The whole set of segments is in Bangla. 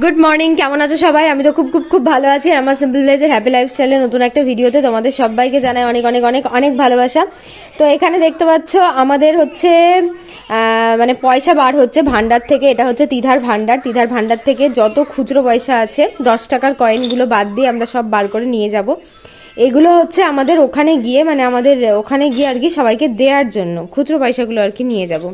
গুড মর্নিং কেমন আছো সবাই? আমি তো খুব খুব খুব ভালো আছি আর আমার সিম্পল ভিলেজের হ্যাপি লাইফস্টাইলের নতুন একটা ভিডিওতে তোমাদের সবাইকে জানাই অনেক অনেক অনেক অনেক ভালোবাসা। তো এখানে দেখতে পাচ্ছ, আমাদের হচ্ছে মানে পয়সা বার হচ্ছে ভান্ডার থেকে। এটা হচ্ছে তিধার ভান্ডার। তিধার ভান্ডার থেকে যত খুচরো পয়সা আছে, দশ টাকার কয়েনগুলো বাদ দিয়ে আমরা সব বার করে নিয়ে যাব। এগুলো হচ্ছে আমাদের ওখানে গিয়ে মানে আমাদের ওখানে গিয়ে আর কি সবাইকে দেওয়ার জন্য, খুচরো পয়সাগুলো আর কি নিয়ে যাব।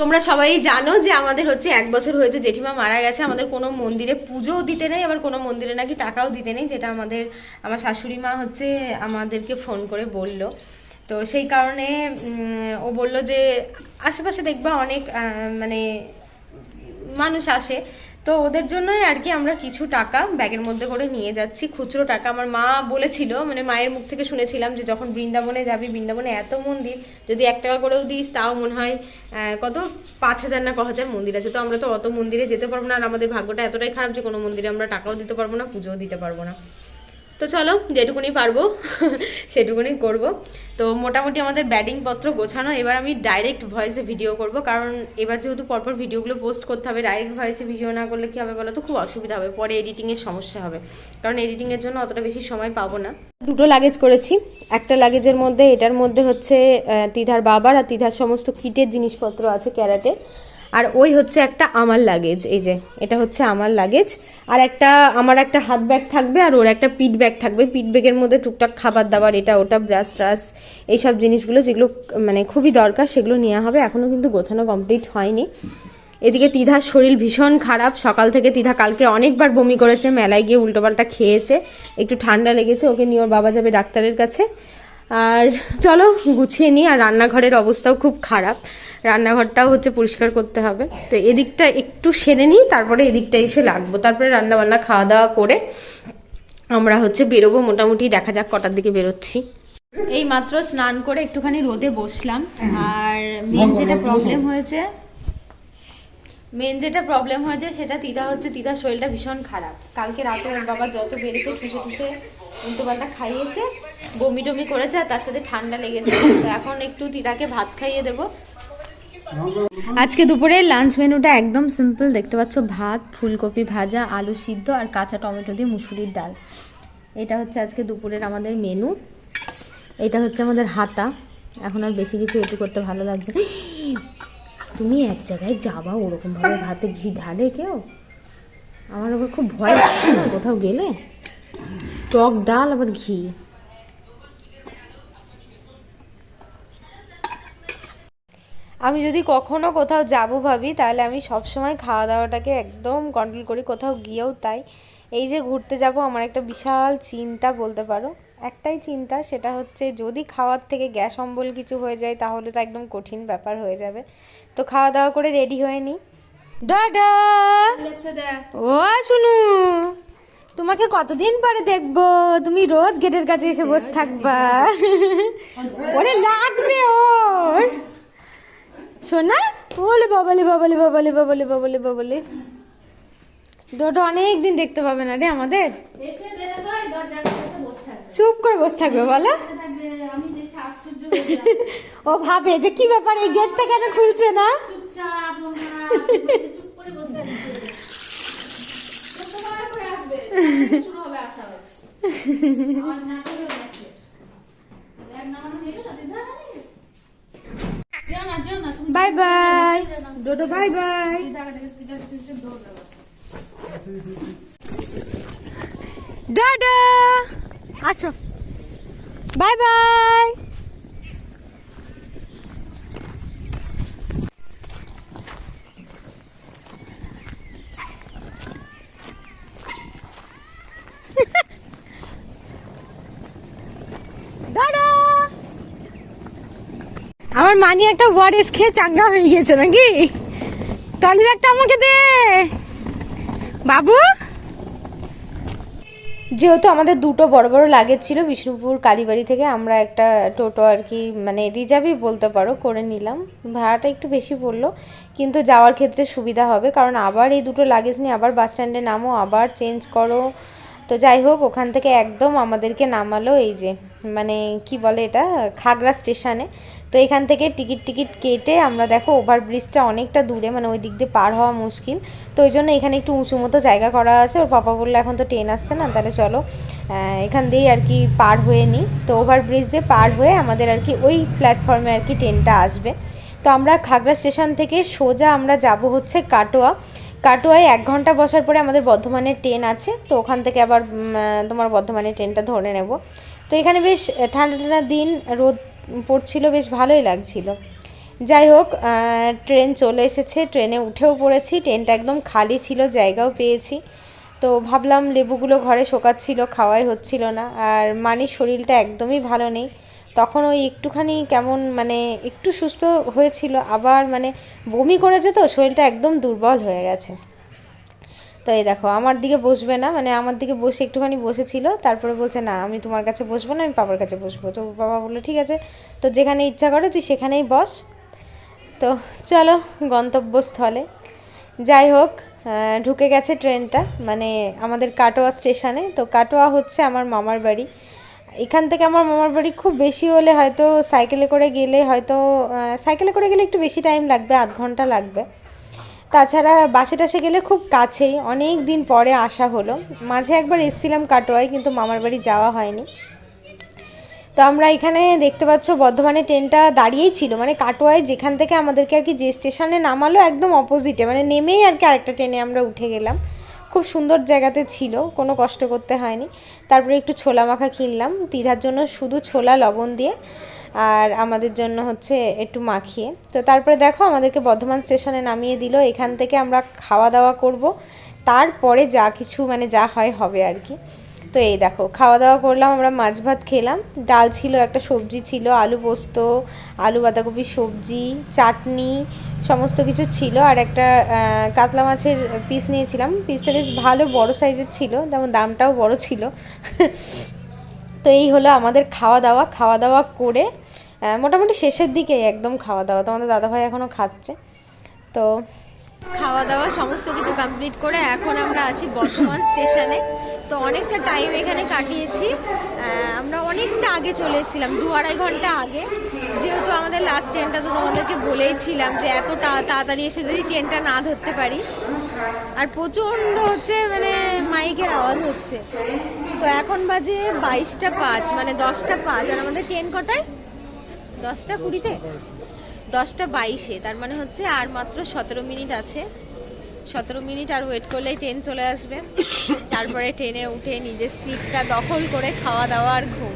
তোমরা সবাই জানো যে আমাদের হচ্ছে এক বছর হয়েছে, জেঠিমা মারা গেছে, আমাদের কোনো মন্দিরে পুজোও দিতে নেই, আবার কোনো মন্দিরে নাকি টাকাও দিতে নেই, যেটা আমাদের, আমার শাশুড়ি মা হচ্ছে আমাদেরকে ফোন করে বলল। তো সেই কারণে ও বলল যে, আশেপাশে দেখবা অনেক মানে মানুষ আসে তো ওদের জন্যই আর কি আমরা কিছু টাকা ব্যাগের মধ্যে করে নিয়ে যাচ্ছি। খুচরো টাকা আমার মা বলেছিল মানে মায়ের মুখ থেকে শুনেছিলাম যে যখন বৃন্দাবনে যাবি, বৃন্দাবনে এত মন্দির, যদি এক টাকা করেও দিস, তাও মনে হয় কত? পাঁচ হাজার না ক হাজার মন্দির আছে। তো আমরা তো অত মন্দিরে যেতে পারব না আর আমাদের ভাগ্যটা এতটাই খারাপ যে কোনো মন্দিরে আমরা টাকাও দিতে পারব না, পুজোও দিতে পারব না। তো চলো, যেটুকুনি পারব, সেটুকুনি করব। তো মোটামুটি আমাদের ব্যাটিং পত্র গোছানো, এবার আমি ডাইরেক্ট ভয়েসে ভিডিও করব, কারণ এবার যেহেতু পরপর ভিডিওগুলো পোস্ট করতে হবে ডাইরেক্ট ভয়েসে ভিডিও না করলে কি হবে বলো তো? খুব অসুবিধা হবে, পরে এডিটিংয়ের সমস্যা হবে। কারণ এডিটিংয়ের জন্য অতটা বেশি সময় পাবো না। দুটো লাগেজ করেছি, একটা লাগেজের মধ্যে, এটার মধ্যে হচ্ছে তিধার বাবার আর তিধার সমস্ত কিটের জিনিসপত্র আছে ক্যারাটে আর ওই হচ্ছে একটা আমার লাগেজ এই যে, এটা হচ্ছে আমার লাগেজ আর একটা, আমার একটা হাত ব্যাগ থাকবে আর ওর একটা পিট ব্যাগ থাকবে। পিট ব্যাগের মধ্যে টুকটাক খাবার দাবার, এটা, ওটা ব্রাশ ট্রাশ এইসব জিনিসগুলো যেগুলো মানে খুবই দরকার, সেগুলো নেওয়া হবে। এখনও কিন্তু গোছানো কমপ্লিট হয়নি। এদিকে তিধার শরীর ভীষণ খারাপ। সকাল থেকে তিধা কালকে অনেকবার বমি করেছে, মেলায় গিয়ে উল্টোপাল্টা খেয়েছে। একটু ঠান্ডা লেগেছে, ওকে নিয়ে ওর বাবা যাবে ডাক্তারের কাছে। আর চলো, গুছিয়ে নিই। আর রান্নাঘরের অবস্থাও খুব খারাপ। রান্নাঘরটাও হচ্ছে পরিষ্কার করতে হবে। তো এদিকটা একটু সেরে নিই, তারপরে এদিকটা এসে লাগবো। তারপরে রান্না বান্না খাওয়া দাওয়া করে আমরা হচ্ছে বেরোবো। মোটামুটি দেখা যাক কটার দিকে বেরোচ্ছি। এই মাত্র স্নান করে একটুখানি রোদে বসলাম। আর মেন যেটা প্রবলেম হয়েছে মেন যেটা প্রবলেম হয়েছে সেটা তিতা হচ্ছে, তিতার শরীরটা ভীষণ খারাপ। কালকে রাতে ওর বাবা যত বেড়েছে, ঠুসে ঠুসে উল্টোপাল্টা খাইয়েছে, বমি টমি করেছে, আর তার সাথে ঠান্ডা লেগেছে। এখন একটু তিতাকে ভাত খাইয়ে দেবো। আজকে দুপুরে লাঞ্চ মেনুটা একদম সিম্পল দেখতে পাচ্ছ, ভাত, ফুলকপি ভাজা, আলু সিদ্ধ আর কাঁচা টমেটো দিয়ে মুসুরির ডাল। এটা হচ্ছে আজকে দুপুরের আমাদের মেনু এটা হচ্ছে আমাদের হাতা। এখন আর বেশি কিছু এটু করতে ভালো লাগছে। তুমি এক জায়গায় যাবা ওরকম ভাবে ভাতে ঘি ঢালে কেউ? আমার আবার খুব ভয় কোথাও গেলে? টক ডাল, আবার ঘি। আমি যদি কখনো কোথাও যাব ভাবি তাহলে আমি সবসময় খাওয়া দাওয়াটাকে একদম কন্ট্রোল করি কোথাও গিয়েও তাই। এই যে ঘুরতে যাব আমার একটা বিশাল চিন্তা বলতে পারো। একটাই চিন্তা সেটা হচ্ছে যদি খাওয়ার থেকে গ্যাস অম্বল কিছু হয়ে যায় তাহলে তো একদম কঠিন ব্যাপার হয়ে যাবে। তো খাওয়া দাওয়া করে রেডি হয়ে নি। ডাডা ও শুনু। তোমাকে কতদিন পরে দেখব? তুমি রোজ গেটের কাছে এসে বসে থাকবা। ওরে লাগবে ওর। শোনা বলে বাবালে বাবালে বাবালে বাবালে বাবালে বাবালে ডোডো অনেক দিন দেখতে পাবে না রে আমাদের। চুপ করে বসে থাকবে বলো। ও ভাবে যে কি ব্যাপার এই গেটটা কেন খুলছে না? বাই বাই বাই বাই ডাডা। আসো। বাই বাই ডাডা আমার মানি একটা ওয়ারেস খেয়ে চাঙ্গা হয়ে গেছে নাকি? টলি ব্যাগটা আমাকে দে। বাবু? যেহেতু আমাদের দুটো বড় বড় লাগেজ ছিল, বিষ্ণুপুর কালীবাড়ি থেকে আমরা একটা টোটো আর কি মানে রিজার্ভই বলতে পারো, করে নিলাম। ভাড়াটা একটু বেশি পড়ল, কিন্তু যাওয়ার ক্ষেত্রে সুবিধা হবে, কারণ আবার এই দুটো লাগেজ নিয়ে আবার বাস স্ট্যান্ডে নামো, আবার চেঞ্জ করো। তো যাই হোক, ওখান থেকে একদম আমাদেরকে নামালো এই যে মানে কি বলে এটা, খাগড়া স্টেশনে তো এখান থেকে টিকিট টিকিট কেটে আমরা দেখো ওভারব্রিজটা অনেকটা দূরে মানে ওই দিক দিয়ে পার হওয়া মুশকিল। তো ওই জন্য এখানে একটু উঁচু মতো জায়গা করা আছে। ওর পাপা বলল, এখন তো ট্রেন আসছে না, তাহলে চলো এখান দিয়েই আর কি পার হয়ে নিই। তো ওভারব্রিজ দিয়ে পার হয়ে আমাদের আর কি ওই প্ল্যাটফর্মে আর কি ট্রেনটা আসবে। তো আমরা খাগড়া স্টেশন থেকে সোজা আমরা যাব হচ্ছে কাটোয়া। কাটোয়ায় এক ঘণ্টা বসার পরে আমাদের বর্ধমানের ট্রেন আছে। তো ওখান থেকে আবার তোমার বর্ধমানের ট্রেনটা ধরে নেব। তো এখানে বেশ ঠান্ডা ঠান্ডা দিন, রোদ পড়ছিল, বেশ ভালোই লাগছিল। যাই হোক ট্রেন চলে এসেছে, ট্রেনে উঠেও পড়েছি, ট্রেনটা একদম খালি ছিল, জায়গাও পেয়েছি। তো ভাবলাম লেবুগুলো ঘরে শোকাচ্ছিল, খাওয়াই হচ্ছিল না, আর মানির শরীরটা একদমই ভালো নেই। তখন ওই একটুখানি কেমন মানে একটু সুস্থ হয়েছিল, আবার মানে বমি করেছে তো, শরীরটা একদম দুর্বল হয়ে গেছে। তো এই দেখো, আমার দিকে বসবে না মানে আমার দিকে বসে একটুখানি বসেছিল, তারপরে বলছে, না, আমি তোমার কাছে বসবো না, আমি বাবার কাছে বসবো। তো বাবা বলল, ঠিক আছে। তো যেখানে ইচ্ছা করে, তুই সেখানেই বস। তো চলো গন্তব্যস্থলে। যাই হোক ঢুকে গেছে ট্রেনটা মানে আমাদের কাটোয়া স্টেশনে। তো কাটোয়া হচ্ছে আমার মামার বাড়ি। এখান থেকে আমার মামার বাড়ি খুব বেশি হলে হয়তো সাইকেলে করে গেলে হয়তো সাইকেলে করে গেলে একটু বেশি টাইম লাগবে, আধ ঘণ্টা লাগবে। তাছাড়া বাসে টাসে গেলে খুব কাছেই, অনেক দিন পরে আসা হলো। মাঝে একবার এসেছিলাম কাটোয়ায়, কিন্তু মামার বাড়ি যাওয়া হয়নি। তো আমরা এখানে দেখতে পাচ্ছ, বর্ধমানে ট্রেনটা দাঁড়িয়েই ছিল। মানে কাটোয়ায় যেখান থেকে আমাদেরকে আর কি যে স্টেশনে নামালো, একদম অপোজিটে মানে নেমেই আর কি আরেকটা ট্রেনে আমরা উঠে গেলাম। খুব সুন্দর জায়গাতে ছিল, কোনো কষ্ট করতে হয়নি। তারপরে একটু ছোলা মাখা কিনলাম। দিদার জন্য শুধু ছোলা, লবণ দিয়ে। আর আমাদের জন্য হচ্ছে একটু মাখিয়ে। তো তারপরে দেখো আমাদেরকে বর্ধমান স্টেশনে নামিয়ে দিল। এখান থেকে আমরা খাওয়া দাওয়া করব। তারপরে যা কিছু মানে যা হয় হবে আর কি। তো এই দেখো খাওয়া দাওয়া করলাম, আমরা মাছ ভাত খেলাম। ডাল ছিল, একটা সবজি ছিল, আলু পোস্ত, আলু বাঁধাকপি সবজি, চাটনি, সমস্ত কিছু ছিল। আর একটা কাতলা মাছের পিস নিয়েছিলাম। পিসটা বেশ ভালো, বড় সাইজের ছিল, যেমন দামটাও বড় ছিল। তো এই হলো আমাদের খাওয়া দাওয়া। খাওয়া দাওয়া করে মোটামুটি শেষের দিকে একদম খাওয়া দাওয়া। তোমাদের দাদাভাই এখনও খাচ্ছে। তো খাওয়া দাওয়া সমস্ত কিছু কমপ্লিট করে এখন আমরা আছি বর্ধমান স্টেশনে। তো অনেকটা টাইম এখানে কাটিয়েছি। আমরা অনেকটা আগে চলে এসেছিলাম, দু আড়াই ঘণ্টা আগে। যেহেতু আমাদের লাস্ট ট্রেনটা তো তোমাদেরকে বলেইছিলাম যে এত তাড়াতাড়ি এসে যদি ট্রেনটা না ধরতে পারি। আর প্রচণ্ড হচ্ছে মানে মাইকের আওয়াজ হচ্ছে। তো এখন বাজে বাইশটা পাঁচ মানে দশটা পাঁচ। আর আমাদের ট্রেন কটায়? দশটা কুড়িতে? দশটা বাইশে। তার মানে হচ্ছে আর মাত্র সতেরো মিনিট আছে। সতেরো মিনিট আর ওয়েট করলেই ট্রেন চলে আসবে। তারপরে ট্রেনে উঠে নিজের সিটটা দখল করে খাওয়া দাওয়া আর ঘুম।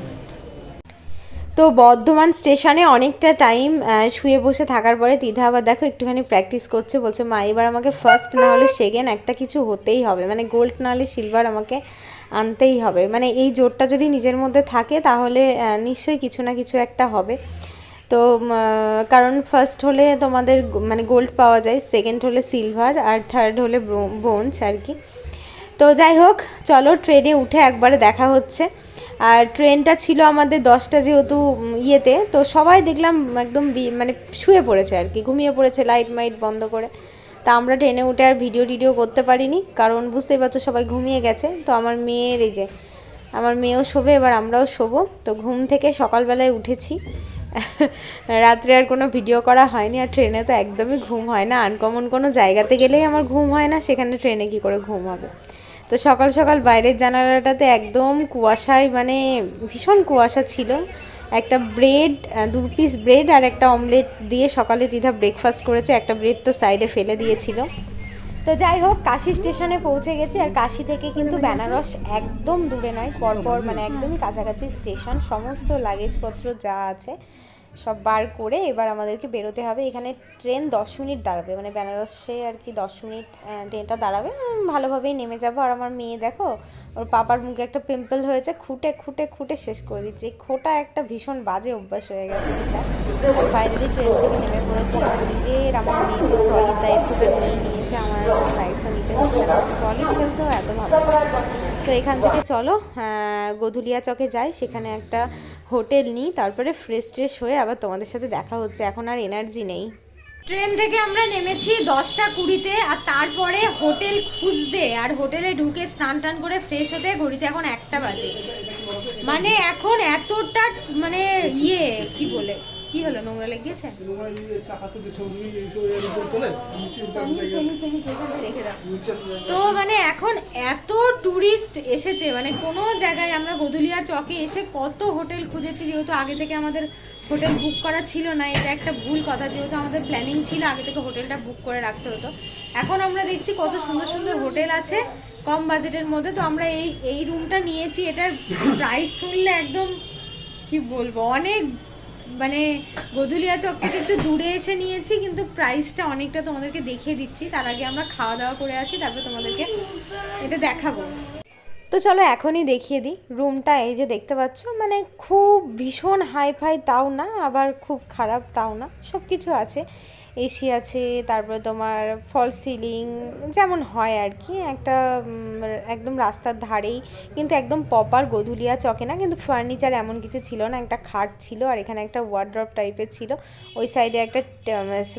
তো বর্ধমান স্টেশনে অনেকটা টাইম শুয়ে বসে থাকার পরে দিদা আবার দেখো একটুখানি প্র্যাকটিস করছে, বলছে, মা, এবার আমাকে ফার্স্ট না হলে সেকেন্ড একটা কিছু হতেই হবে। মানে গোল্ড না হলে সিলভার আমাকে আনতেই হবে। মানে এই জোরটা যদি নিজের মধ্যে থাকে তাহলে নিশ্চয়ই কিছু না কিছু একটা হবে। তো কারণ ফার্স্ট হলে তোমাদের মানে গোল্ড পাওয়া যায় সেকেন্ড হলে সিলভার আর থার্ড হলে ব্রোঞ্জ আর কি। তো যাই হোক, চলো ট্রেনে উঠে একবারে দেখা হচ্ছে। আর ট্রেনটা ছিল আমাদের দশটা যেহেতু ইয়েতে, তো সবাই দেখলাম একদম মানে শুয়ে পড়েছে আর কি, ঘুমিয়ে পড়েছে, লাইট মাইট বন্ধ করে। তা আমরা ট্রেনে উঠে আর ভিডিও টিডিও করতে পারিনি, কারণ বুঝতেই পারছ সবাই ঘুমিয়ে গেছে। তো আমার মেয়ের এই যে, আমার মেয়েও শোবে, এবার আমরাও শোবো। তো ঘুম থেকে সকালবেলায় উঠেছি। রাত্রে আর কোনো ভিডিও করা হয়নি, আর ট্রেনে তো একদমই ঘুম হয় না। আনকমন কোনো জায়গাতে গেলেই আমার ঘুম হয় না, সেখানে ট্রেনে কি করে ঘুম হবে? তো সকাল সকাল বাইরের জানালাটাতে একদম কুয়াশায় মানে ভীষণ কুয়াশা ছিল। একটা ব্রেড দু পিস ব্রেড আর একটা অমলেট দিয়ে সকালে দিদা ব্রেকফাস্ট করেছে। একটা ব্রেড তো সাইডে ফেলে দিয়েছিল। তো যাই হোক, কাশি স্টেশনে পৌঁছে গেছি আর কাশি থেকে কিন্তু বেনারস একদম দূরে নয়, পরপর মানে একদমই কাছাকাছি স্টেশন সমস্ত লাগেজপত্র যা আছে সব বার করে এবার আমাদেরকে বেরোতে হবে। এখানে ট্রেন দশ মিনিট দাঁড়াবে মানে বেনারসে আর কি দশ মিনিট ট্রেনটা দাঁড়াবে। ভালোভাবেই নেমে যাব। আর আমার মেয়ে দেখো, ওর পাপার মুখে একটা পিম্পল হয়েছে, খুঁটে খুঁটে খুঁটে শেষ করে দিচ্ছে। খোটা একটা ভীষণ বাজে অভ্যাস হয়ে গেছে এটা ফাইনালি ট্রেন থেকে নেমে পড়েছে। আর নিজের, আমার মেয়েকে ট্রলির দায়িত্বটা নিয়ে নিয়েছে। আমার দায়িত্ব নিতে হচ্ছে ট্রলি ঠেলতেও এত ভালোবাসে। তো এখান থেকে চলো গধুলিয়া চকে যাই, সেখানে একটা হোটেল নিই, তারপরে ফ্রেশ ট্রেশ হয়ে আবার তোমাদের সাথে দেখা হচ্ছে, এখন আর এনার্জি নেই। ট্রেন থেকে আমরা নেমেছি দশটা কুড়িতে, আর তারপরে হোটেল খুঁজতে, আর হোটেলে ঢুকে স্নান টান করে ফ্রেশ হতে ঘড়িতে এখন একটা বাজে। মানে এখন এতটা মানে ইয়ে কি বলে? কি হলো নোংরা দাও। নিচে তো মানে এখন এত ট্যুরিস্ট এসেছে মানে কোনো জায়গায় আমরা গদুলিয়া চকে এসে কত হোটেল খুঁজেছি যেহেতু আগে থেকে আমাদের হোটেল বুক করা ছিল না এটা একটা ভুল কথা যেহেতু আমাদের প্ল্যানিং ছিল আগে থেকে হোটেলটা বুক করে রাখতে হতো। এখন আমরা দেখছি কত সুন্দর সুন্দর হোটেল আছে কম বাজেটের মধ্যে তো আমরা এই এই রুমটা নিয়েছি এটার প্রাইস শুনলে একদম কি বলব অনেক মানে গধুলিয়া চক থেকে একটু দূরে এসে নিয়েছি, কিন্তু প্রাইসটা অনেকটা তোমাদেরকে দেখিয়ে দিচ্ছি। তার আগে আমরা খাওয়া দাওয়া করে আসি, তারপর তোমাদেরকে এটা দেখাবো। তো চলো এখনই দেখিয়ে দিই। রুমটা এই যে দেখতে পাচ্ছ মানে খুব ভীষণ হাই ফাই তাও না, আবার খুব খারাপ তাও না সব কিছু আছে। এসি আছে, তারপরে তোমার ফল সিলিং যেমন হয় আর কি একটা একদম রাস্তার ধারেই কিন্তু একদম পপার গধুলিয়া চকে না, কিন্তু ফার্নিচার এমন কিছু ছিল না, একটা খাট ছিল আর এখানে একটা ওয়ার্ড্রপ টাইপের ছিল। ওই সাইডে একটা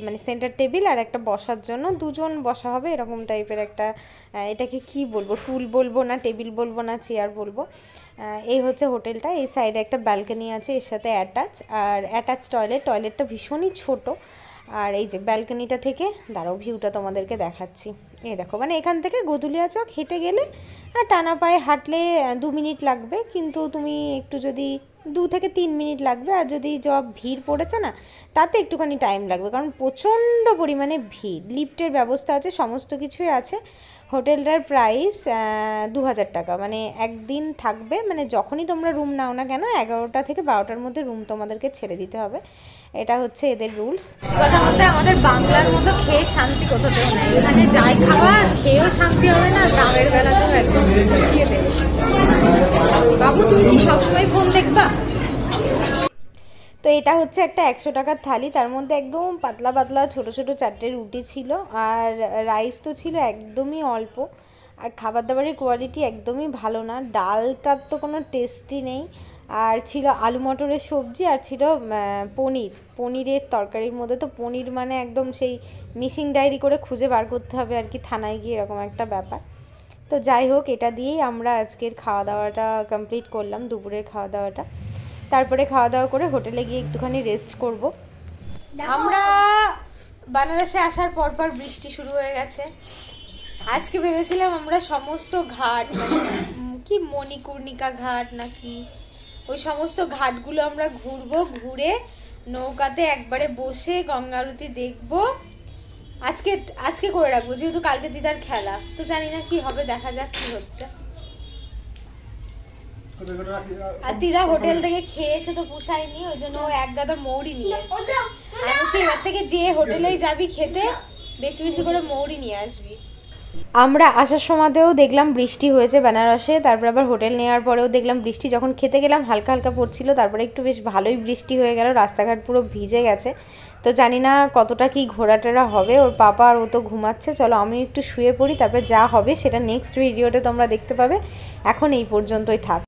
মানে সেন্টার টেবিল আর একটা বসার জন্য দুজন বসা হবে, এরকম টাইপের একটা এটাকে কি বলব টুল বলব না টেবিল বলব না চেয়ার বলব। এই হচ্ছে হোটেলটা, এই সাইডে একটা ব্যালকনি আছে, এর সাথে অ্যাটাচ আর অ্যাটাচ টয়লেট টয়লেটটা ভীষণই ছোট। আর এই যে ব্যালকনিটা থেকে, দাঁড়াও ভিউটা তোমাদেরকে দেখাচ্ছি। এই দেখো মানে এখান থেকে গদুলিয়া চক হেঁটে গেলে আর টানা পায়ে হাঁটলে দু মিনিট লাগবে। কিন্তু তুমি একটু যদি দু থেকে তিন মিনিট লাগবে, আর যদি জব ভিড় পড়েছে না, তাতে একটুখানি টাইম লাগবে। কারণ প্রচণ্ড পরিমাণে ভিড়। লিফটের ব্যবস্থা আছে, সমস্ত কিছুই আছে। হোটেলটার প্রাইস দু হাজার টাকা। মানে একদিন থাকবে মানে যখনই তোমরা রুম নাও না কেন, এগারোটা থেকে বারোটার মধ্যে রুম তোমাদেরকে ছেড়ে দিতে হবে। এটা হচ্ছে এদের রুলস। কথার মধ্যে আমাদের বাংলার মতো খেয়ে শান্তি কোথাও নেই এখানে যাই খাওয়া খেয়েও শান্তি হবে না দামের বেলাতেও একদম খুশিয়ে দেবে। বাবু তুমি কি সবসময় ফোন দেখবা? তো এটা হচ্ছে একটা একশো টাকার থালি তার মধ্যে একদম পাতলা পাতলা ছোট ছোট চারটে রুটি ছিল আর রাইস তো ছিল একদমই অল্প আর খাবার দাবারের কোয়ালিটি একদমই ভালো না। ডালটার তো কোনো টেস্টই নেই আর ছিল আলু মটরের সবজি আর ছিল পনির। পনিরের তরকারির মধ্যে তো পনির মানে একদম সেই মিসিং ডায়েরি করে খুঁজে বার করতে হবে আর কি থানায় গিয়ে এরকম একটা ব্যাপার। তো যাই হোক এটা দিয়েই আমরা আজকের খাওয়া দাওয়াটা কমপ্লিট করলাম দুপুরের খাওয়া দাওয়াটা তারপরে খাওয়া দাওয়া করে হোটেলে গিয়ে একটুখানি রেস্ট করব। আমরা বানারসে আসার পর পর বৃষ্টি শুরু হয়ে গেছে। আজকে ভেবেছিলাম আমরা সমস্ত ঘাট মানে, কি মণিকর্ণিকা ঘাট নাকি ওই সমস্ত ঘাটগুলো আমরা ঘুরবো, ঘুরে নৌকাতে একবারে বসে গঙ্গা আরতি দেখব। আজকে আজকে করে রাখব, যেহেতু কালকে দিদার খেলা, তো জানি না কি হবে, দেখা যাক কি হচ্ছে। আর দিদা হোটেল থেকে খেয়ে এসে তো পুষায়নি, ওই জন্য এক মৌরি নিয়ে থেকে যে হোটেলেই যাবি খেতে, বেশি বেশি করে মৌরি নিয়ে আসবি। আমরা আসার সময়তেও দেখলাম বৃষ্টি হয়েছে বেনারসে, তারপর আবার হোটেল নেওয়ার পরেও দেখলাম বৃষ্টি। যখন খেতে গেলাম, হালকা হালকা পড়ছিল, তারপরে একটু বেশ ভালোই বৃষ্টি হয়ে গেল, রাস্তাঘাট পুরো ভিজে গেছে। তো জানি না কতটা কি ঘোরাটেরা হবে, ওর পাপা আর ও তো ঘুমাচ্ছে, চলো আমি একটু শুয়ে পড়ি, তারপরে যা হবে সেটা নেক্সট ভিডিওতে তোমরা দেখতে পাবে। এখন এই পর্যন্তই থাক।